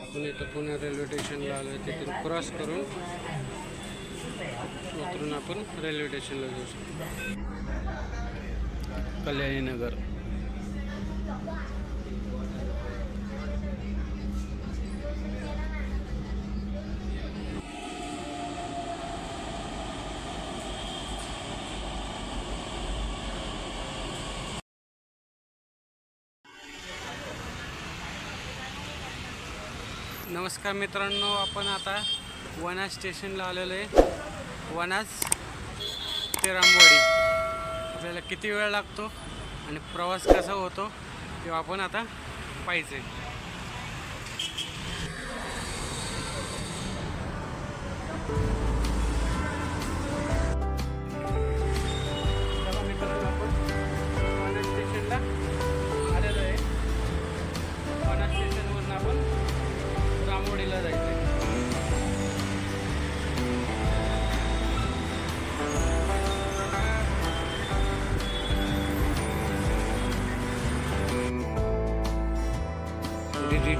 आपण इथं पुणे रेल्वे स्टेशनला आलो आहे तिथून क्रॉस करून उतरून आपण रेल्वे स्टेशनला जाऊ शकतो. कल्याणीनगर नमस्कार मित्रांनो आपण आता वनाज स्टेशनला आलेलो आहे. वनाज ते रामवाडी. आपल्याला किती वेळ लागतो आणि प्रवास कसा होतो ते आपण आता पाहिजे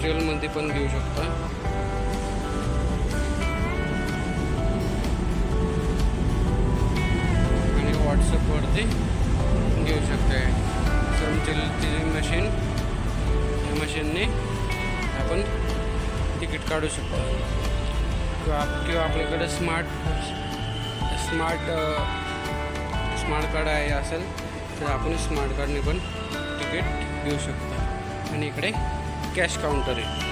डिटेलमध्ये पण घेऊ शकता. आणि व्हॉट्सअपवरती घेऊ शकता. तुमची मशीन या मशीनने आपण तिकीट काढू शकतो. किंवा किंवा आपल्याकडे स्मार्ट स्मार्ट स्मार्ट कार्ड आहे असेल तर आपण स्मार्ट कार्डने पण तिकीट घेऊ शकतो. आणि इकडे कॅश काउंटर आहे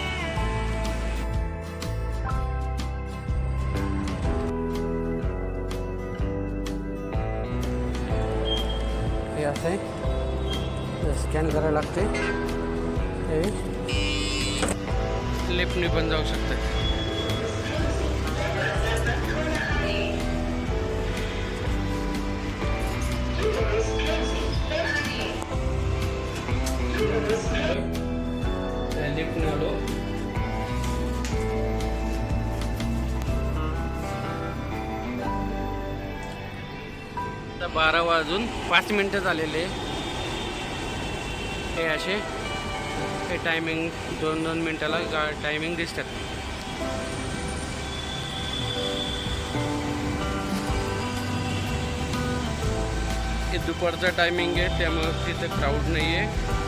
हे असं आहे स्कॅन करायला लागते हे लिफ्टने पण जाऊ शकते लिफ्टने आलो. आता बारा वाजून पाच मिनटं झालेले. हे असे. हे टायमिंग दोन दोन मिनटाला गा टायमिंग दिसतात. हे दुपारचा टायमिंग आहे त्यामुळं तिथं क्राऊड नाही आहे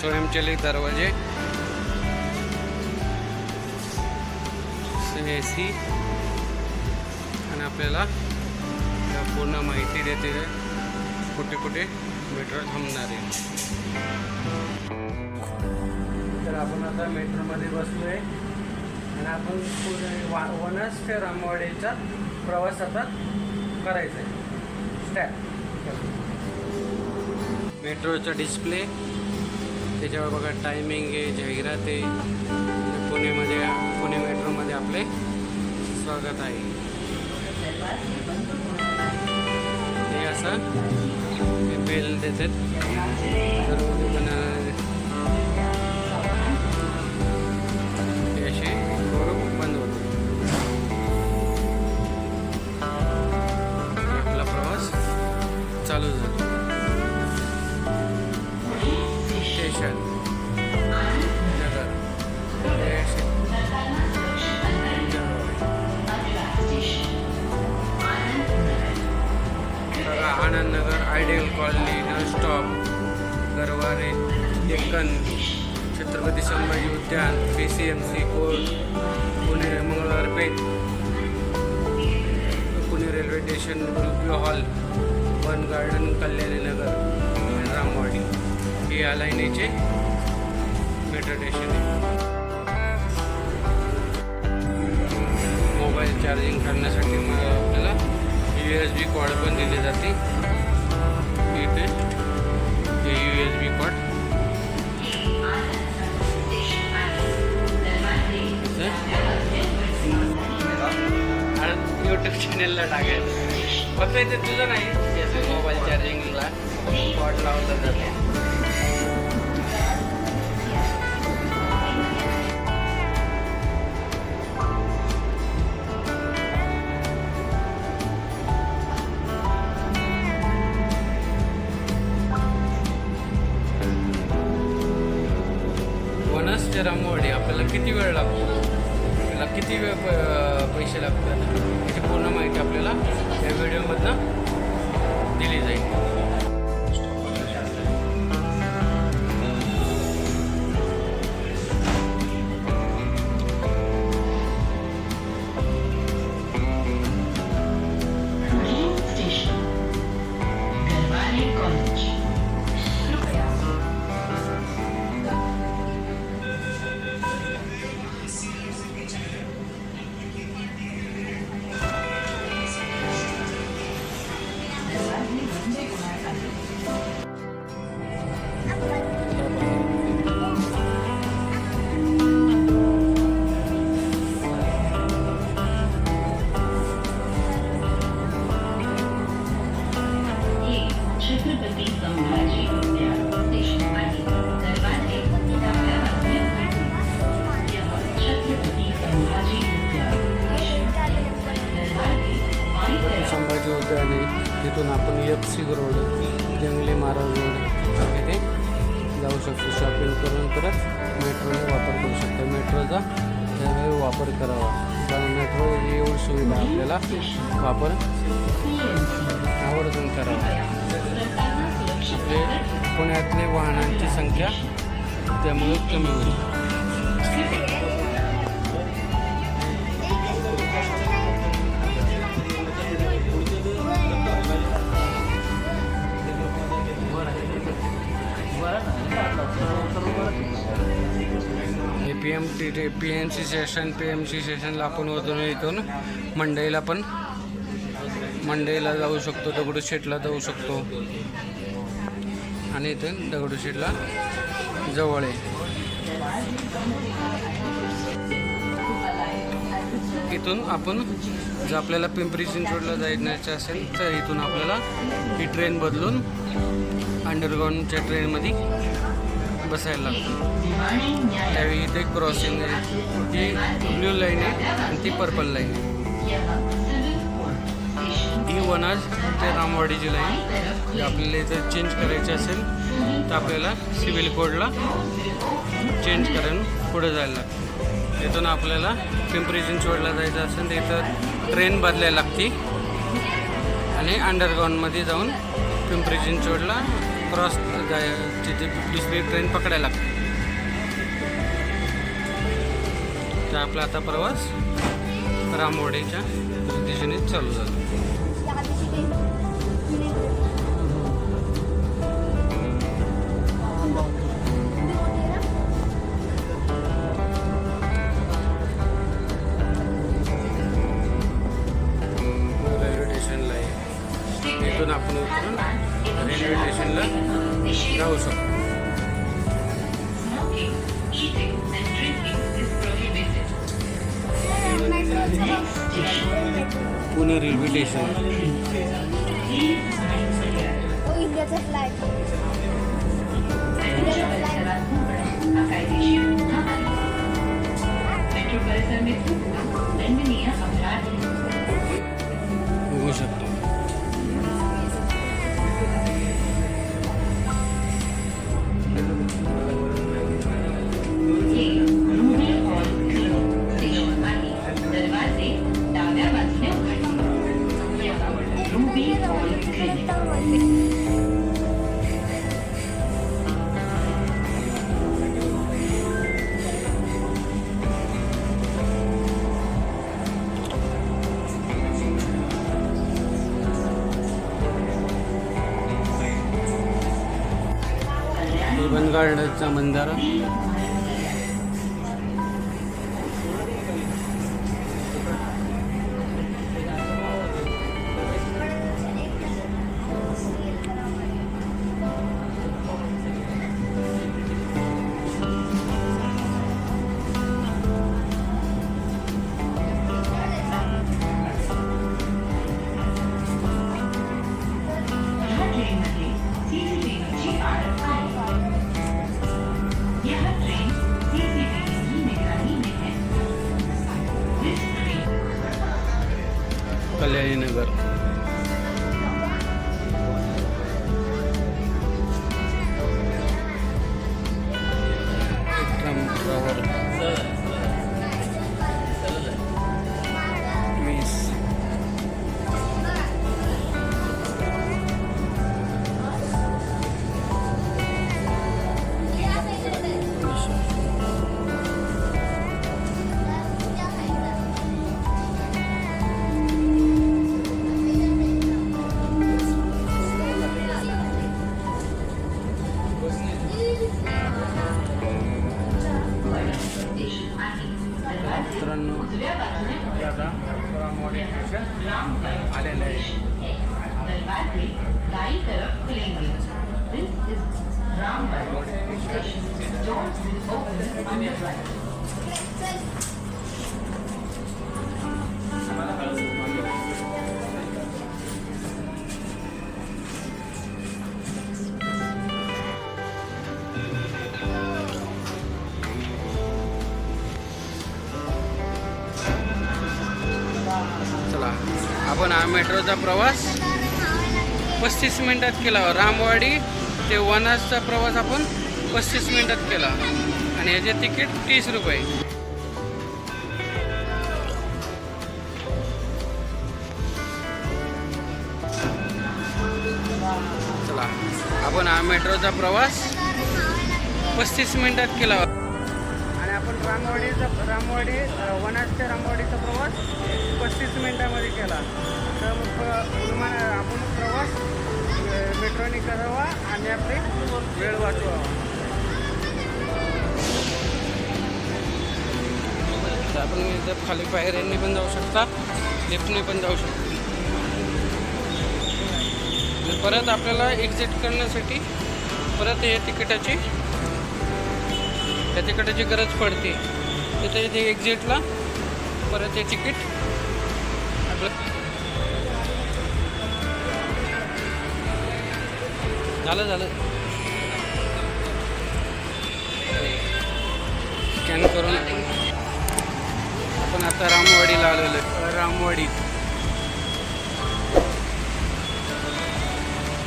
स्वयंचलित दरवाजे ए सी आणि आपल्याला पूर्ण माहिती देते कुठे कुठे मेट्रो थांबणार आहे. तर आपण आता मेट्रोमध्ये बसलो आहे आणि आपण वा वनस ते रामवाडीचा प्रवास आता करायचा आहे स्टॅप मेट्रोचा डिस्प्ले त्याच्यावर बघा टायमिंग आहे जाहिरात आहे. पुणेमध्ये पुणे मेट्रोमध्ये आपले स्वागत आहे. हे असं बिल बेल देतात. पण बंद आपला प्रवास चालू झाला. C M C court Pune मंगळवारपेठ पुणे रेल्वे स्टेशन डुलक्यू hall one garden Kalyani Nagar Ramwadi हे अलायनीचे मेट्रो स्टेशन आहे मोबाईल चार्जिंग करण्यासाठी मग आपल्याला यू एस बी कॉड पण दिले जाते. इथे हे यू एस बी कॉड थंबनेलला टाकेल फक्त इथे तुझं नाही मोबाईल चार्जिंगला स्पॉट लावलं जाते वनस ते रामवाडी आपल्याला किती वेळ लागतो? किती वेळ प- पैसे लागतात याची पूर्ण माहिती आपल्याला या व्हिडिओमधनं दिली जाईल. करून परत मेट्रोने वापर करू शकतो. मेट्रोचा त्यावेळी वापर करावा. कारण मेट्रो एवढी सुविधा आपल्याला वापर आवर्जून करावा. आपले पुण्यातले वाहनांची संख्या त्यामुळे कमी होईल. M T T P M C station P M C स्टेशनला आपण वरून इथून. मंडईला पण. मंडईला जाऊ शकतो दगडूशेठला जाऊ शकतो. आणि इथून दगडूशेठला जवळ आहे. इथून आपण जर आपल्याला पिंपरी चिंचवडला जायचं असेल तर इथून आपल्याला ही ट्रेन बदलून अंडरग्राऊंडच्या ट्रेनमध्ये बसायला लागतं. त्यावेळी इथे क्रॉसिंग आहे. ती ब्ल्यू लाईन आहे आणि ती पर्पल लाईन आहे. ही वनाज ते रामवाडीची लाईन आपल्याला इथं चेंज करायची असेल तर आपल्याला सिव्हिल कोडला चेंज करून पुढे जायला लागतं. तिथून आपल्याला पिंपरी चिंचवडला जायचं असेल तर इथं ट्रेन बदलायला लागते. आणि अंडरग्राऊंडमध्ये जाऊन पिंपरी चिंचवडला क्रॉस तिथे दुसरी ट्रेन पकडायला लागते. तर आपला आता प्रवास रामवाडीच्या दिशेने चालू झाला. पुणे रेल्वे स्टेशन इंडियाचा फ्लॅग मेट्रोच्या परिसरात थुंकणं हा कायदेशीर गुन्हा आहे. मेट्रो परिसर में थूकना दंडनीय अपराध है Ribbon गार्डनचा बंधारा बाजूने हे आता रामवाडी स्टेशन आलेलं आहे आपण हा मेट्रोचा प्रवास पस्तीस मिनटात केला. रामवाडी ते वनाजचा प्रवास आपण पस्तीस मिनटात केला. आणि याचे तिकीट तीस रुपये. चला. आपण हा मेट्रोचा प्रवास पस्तीस मिनटात केला. होता रामवाडीचा रामवाडी अ, वनाज ते रामवाडीचा प्रवास पस्तीस मिनिटामध्ये केला. तर मग विमान आपण प्रवास मेट्रोने करावा आणि आपली वेळ वाचवावा. तर आपण इथं खाली पायऱ्यांनी पण जाऊ शकता लिफ्टने पण जाऊ शकता. परत आपल्याला एक्झिट करण्यासाठी परत हे तिकिटाची त्या जी गरज पडते. तिथे इथे एक्झिटला परत हे तिकीट आपलं झालं झालं. स्कॅन करून आपण आता रामवाडीला आलेलो आहे. रामवाडी.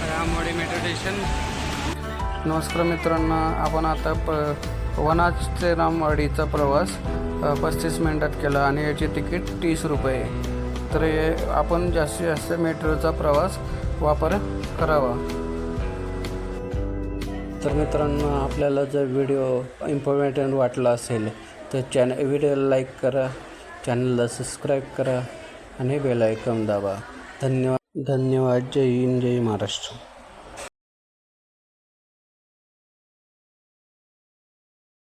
रामवाडी मेट्रो स्टेशन नमस्कार मित्रांनो आपण आता प वनाचे राम रामवाडीचा प्रवास पस्तीस मिनटात केला आणि याचे तिकीट तीस रुपये. तर हे आपण जास्तीत जास्त मेट्रोचा प्रवास वापर करावा. तर मित्रांनो आपल्याला जर व्हिडिओ इम्पॉर्टंट वाटला असेल तर चॅन व्हिडिओला लाईक करा चॅनलला सबस्क्राईब करा आणि बेल आयकॉन दाबा. धन्यवाद. धन्यवाद. जय हिंद जय महाराष्ट्र.